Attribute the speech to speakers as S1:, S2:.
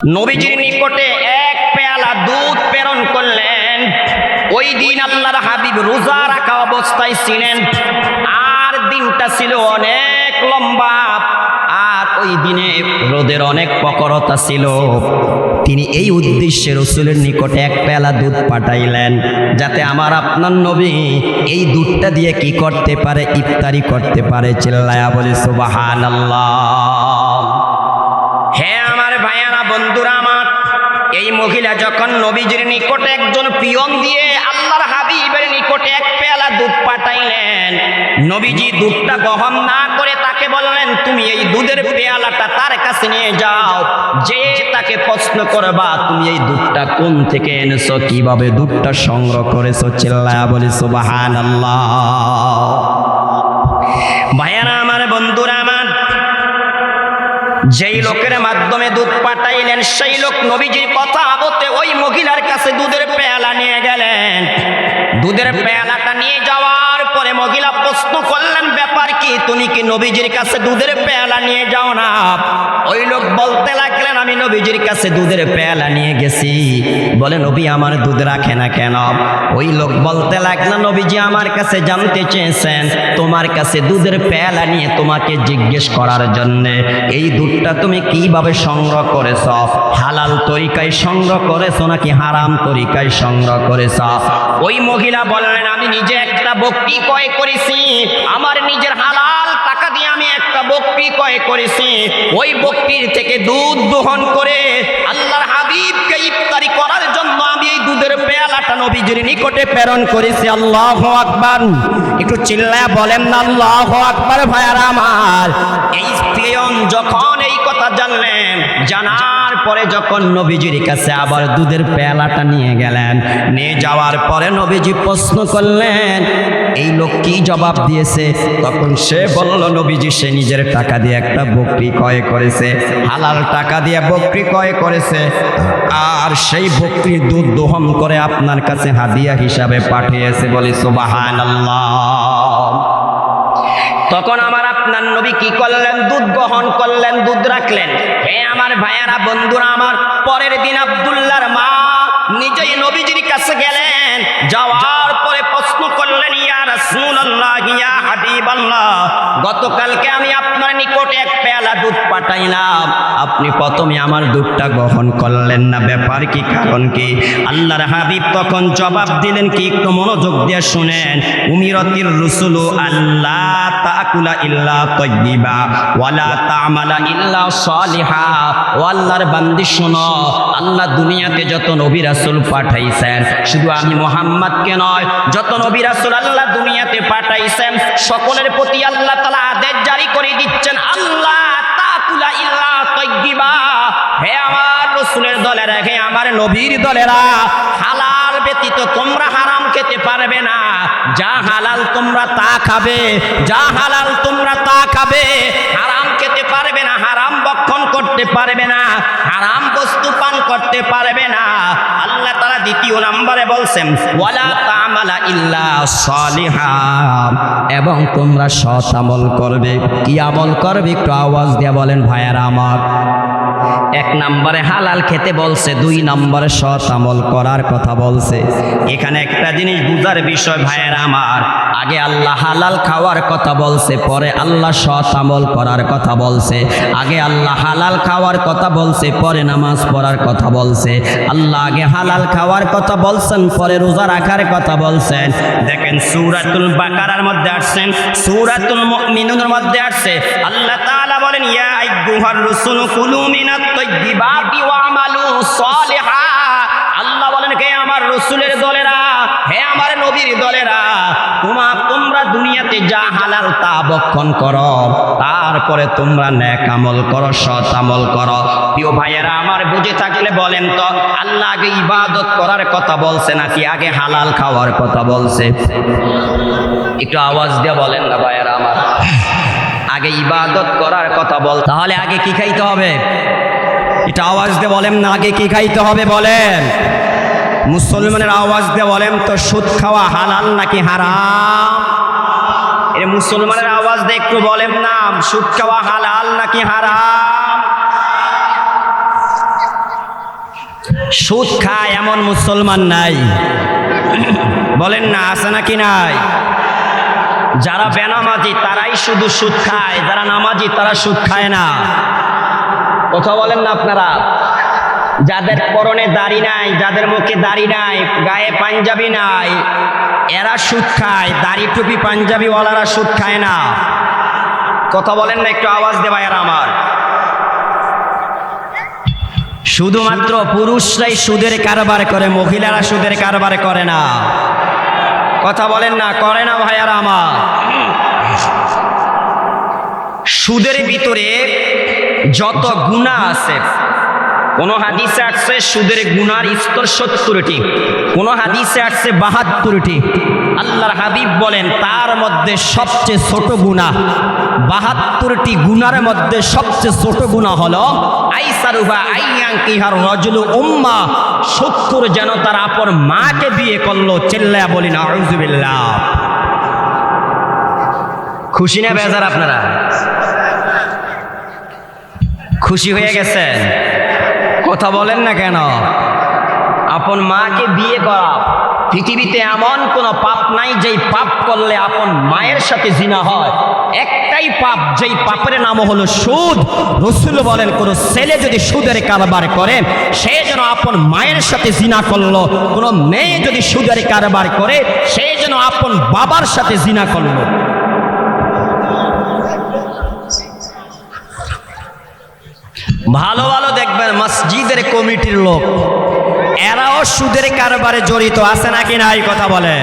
S1: নবীজির নিকটে এক পেয়ালা দুধ প্রেরণ করলেন। ওই দিন আল্লাহর হাবিব রোজা রাখা অবস্থায় ছিলেন। আর দিনটা ছিল অনেক লম্বা, আর ওই দিনে রোদের অনেক প্রকরতা ছিল। তিনি এই উদ্দেশ্যে রসুলের নিকটে এক পেয়ালা দুধ পাঠাইলেন, যাতে আমার আপনার নবী এই দুধটা দিয়ে কি করতে পারে, ইফতারি করতে পারে চিল্লায়া বলে সুবাহান আল্লাহ এই মহিলা যখন নবীজির নিকটে একজন পিয়ন দিয়ে আল্লাহর হাবিবের নিকটে এক পেয়ালা দুধ পাঠাইলেন, নবীজি দুধটা গ্রহণ না করে তাকে বললেন, তুমি এই দুধের পেয়ালাটা তার কাছে নিয়ে যাও। যে তাকে প্রশ্ন করবা, তুমি এই দুধটা কোন থেকে এনেছো? কীভাবে দুধটা সংগ্রহ করেছ? চিল্লায়া বলি সুবাহান আল্লাহ ভাইয়ারা যেই লোকের মাধ্যমে দুধ পাঠাইলেন সেই লোক নবীজির কথা আবতে ওই মহিলার কাছে দুধের পেয়ালা নিয়ে গেলেন। দুধের পেয়ালাটা নিয়ে যাওয়ার পরে মহিলা প্রশ্ন করলেন কি তুমি কি নবীজির কাছে দুধের পেয়ালা নিয়ে যাও না? ওই লোক বলতে লাগলেন, আমি নবীজির কাছে দুধের পেয়ালা নিয়ে গেছি। বলে, নবী আমার দুধ রাখে না কেন? ওই লোক বলতে লাগল, নবীজি আমার কাছে জানতে চেয়েছেন, তোমার কাছে দুধের পেয়ালা নিয়ে তোমাকে জিজ্ঞেস করার জন্যে। এই দুধটা তুমি কীভাবে সংগ্রহ করেছ? হালাল তরিকায় সংগ্রহ করেছ নাকি হারাম তরিকায় সংগ্রহ করেছ? ওই মহিলা বললেন, আমি নিজে একটা বকরি ক্রয় করেছি। আমার নিজের হালাল টাকা দিয়ে আমি একটা বকরি ক্রয় করেছি। ওই বকরির থেকে দুধ দোহন করে আল্লাহর হাবিবকে ইফতারি করার জন্য আমি এই দুধের পেয়ালাটা নবীজির নিকটে প্রেরণ করেছি। আল্লাহ আকবার। একটু চিল্লায় বলেন না আল্লাহ আকবার ভাইয়ার আমার। পরে যখন নবীজির কাছে আবার দুধের পেয়ালাটা নিয়ে গেলেন, নিয়ে যাওয়ার পরে নবীজি প্রশ্ন করলেন, এই লোক কি জবাব দিয়েছে? তখন সে বলল, নবীজি, সে নিজের টাকা দিয়ে একটা বকরি ক্রয় করেছে, হালাল টাকা দিয়ে বকরি ক্রয় করেছে, আর সেই বকরির দুধ দোহন করে আপনার কাছে হাদিয়া হিসাবে পাঠিয়েছে বলে সুবাহান তখন আমার আপনার নবী কি করলেন? দুধ গ্রহণ করলেন, দুধ রাখলেন। হে আমার ভাইয়ারা, বন্ধুরা আমার, পরের দিন আবদুল্লার মা নিজেই নবীজির কাছে গেলেন। যাওয়ার পরে প্রশ্ন করলেন, ইয়া রাসূলুল্লাহ, ইয়া হাবিবাল্লাহ, গতকালকে আমি আপনার নিকটে এক পেয়ালা পাঠাইলাম আপনি প্রথমে আমার দুধটা গ্রহণ করলেন না। ব্যাপার কি, কারণ কি? আল্লাহর হাবিব তখন জবাব দিলেন কি? একটু মনোযোগ দিয়ে শুনেন। উমিরতির রসুলু আল্লাহ তাকুলা ইল্লা তয়্যিবা ওয়ালা তামালা ইল্লা সালিহা। ও আল্লাহর বান্দি, শোনো। আল্লাহ দুনিয়াতে যত নবী রাসূল পাঠাইছেন, শুধু আমি মোহাম্মদকে নয়, যত নবী রাসূল আল্লাহ দুনিয়াতে পাঠাইছেন, সকলের প্রতি আল্লাহ তাআলা আদেশ জারি করে দিচ্ছেন। আল্লাহ হে আমার রসুলের দলেরা হে আমার নবীর দলেরা, হালাল ব্যতীত তোমরা হারাম খেতে পারবে না। যা হালাল তোমরা তা খাবে, যা হালাল তোমরা তা খাবে। হারাম খেতে পারবে না, হারাম বক্ষণ করতে পারবে না, হারাম বস্তু পান করতে পারবে না। আল্লাহ তারা দ্বিতীয় নম্বরে বলছেন, ওয়ালা ইল্লা সালিহা। এবং তোমরা সৎ আমল করবে। কি আমল করবে? একটু আওয়াজ দিয়ে বলেন, ভাইয়ারা আমার। এক নম্বরে হালাল খেতে বলছে, দুই নম্বরে সৎ আমল করার কথা বলছে। এখানে একটা জিনিস বুঝার বিষয়, ভাইয়ের আমার। আগে আল্লাহ হালাল খাওয়ার কথা বলছে, পরে আল্লাহ সৎ আমল করার কথা বলছে। আগে আল্লাহ হালাল খাওয়ার কথা বলছে, পরে নামাজ পড়ার কথা বলছে। আল্লাহ আগে হালাল খাওয়ার কথা বলছেন, পরে রোজা রাখার কথা বলছেন, দেখেন সুরাতুল বাকারার মধ্যে আসছেন, সুরাতুল মুমিনুনের মধ্যে আসছে। আল্লাহ তাআলা বলেন, ইয়া আইয়ুহার রুসুল কুলু মিনাত তাইয়্যিবাতি ওয়া আমালু সালিহা। আল্লাহ বলেন কে আমার রসুলের দলেরা হে আমার নবীর দলেরা তোমা তোমরা দুনিয়াতে যা হালাল তা বক্ষণ করো, তারপরে তোমরা ন্যাক আমল করো, সৎ আমল করো। প্রিয় ভাইয়েরা, আমার বুঝে থাকলে বলেন তো, আল্লাহ আগে ইবাদত করার কথা বলছে নাকি আগে হালাল খাওয়ার কথা বলছে? একটু আওয়াজ দিয়ে বলেন না ভাইয়েরা আমার। আগে ইবাদত করার কথা বল, তাহলে আগে কি খাইতে হবে? এটা আওয়াজ দিয়ে বলেন না, আগে কি খাইতে হবে বলেন। মুসলমানের আওয়াজ দিয়ে বলেন তো সুদ খাওয়া হালাল নাকি হারাম? এ মুসলমানের আওয়াজ দিয়ে একটু বলেন, না, সুদ খাওয়া হালাল নাকি হারাম? সুদ খায় এমন মুসলমান নাই। বলেন না, আছে নাকি নাই? যারা বেনামাজি, তারাই শুধু সুদ খায়, যারা নামাজি, তারা সুদ খায় না। কথা বলেন না আপনারা। যাদের পরনে দাড়ি নাই, যাদের মুখে দাড়ি নাই, গায়ে পাঞ্জাবি নাই, এরা সুদ খায়। দাড়ি টুপি পাঞ্জাবিওয়ালারা সুদ খায় না। কথা বলেন না, একটু আওয়াজ দেবা এরা আমার। শুধুমাত্র পুরুষরাই সুদের কারবার করে, মহিলারা সুদের কারবার করে না। কথা বলেন না, করে না ভাইয়ারা আমার। সুদের ভিতরে যত গুণা আছে কোন হাদিসে আসছে সুদের গুনার স্তর সত্তরটি, কোন হাদিসে আসছে বাহাত্তরটি। আল্লাহর হাবিব বলেন, তার মধ্যে সবচেয়ে ছোট গুণা বাহাত্তরটি গুনার মধ্যে সবচেয়ে ছোট গুণা হলো, আইসারুহা আইয়াঙ্কিহার রজলু উম্মা সত্তর যেন তার আপন মাকে বিয়ে করল চেল্লায়া বলি না আউজুবিল্লাহ খুশি না বেজার আপনারা? খুশি হয়ে গেছেন? কথা বলেন না কেন? আপন মাকে বিয়ে করা। পৃথিবীতে এমন কোনো পাপ নাই যেই পাপ করলে আপন মায়ের সাথে জিনা হয়। একটাই পাপ যেই পাপের নাম হলো সুদ। রসুল বলেন, কোন ছেলে যদি সুদের কারবার করে, সে যেন আপন মায়ের সাথে জিনা করল। কোনো মেয়ে যদি সুদের কারবার করে, সে যেন আপন বাবার সাথে জিনা করল। ভালো ভালো দেখবেন, মসজিদের কমিটির লোক। এরাও সুদের কারবারে জড়িত, আছে নাকি না এই কথা বলে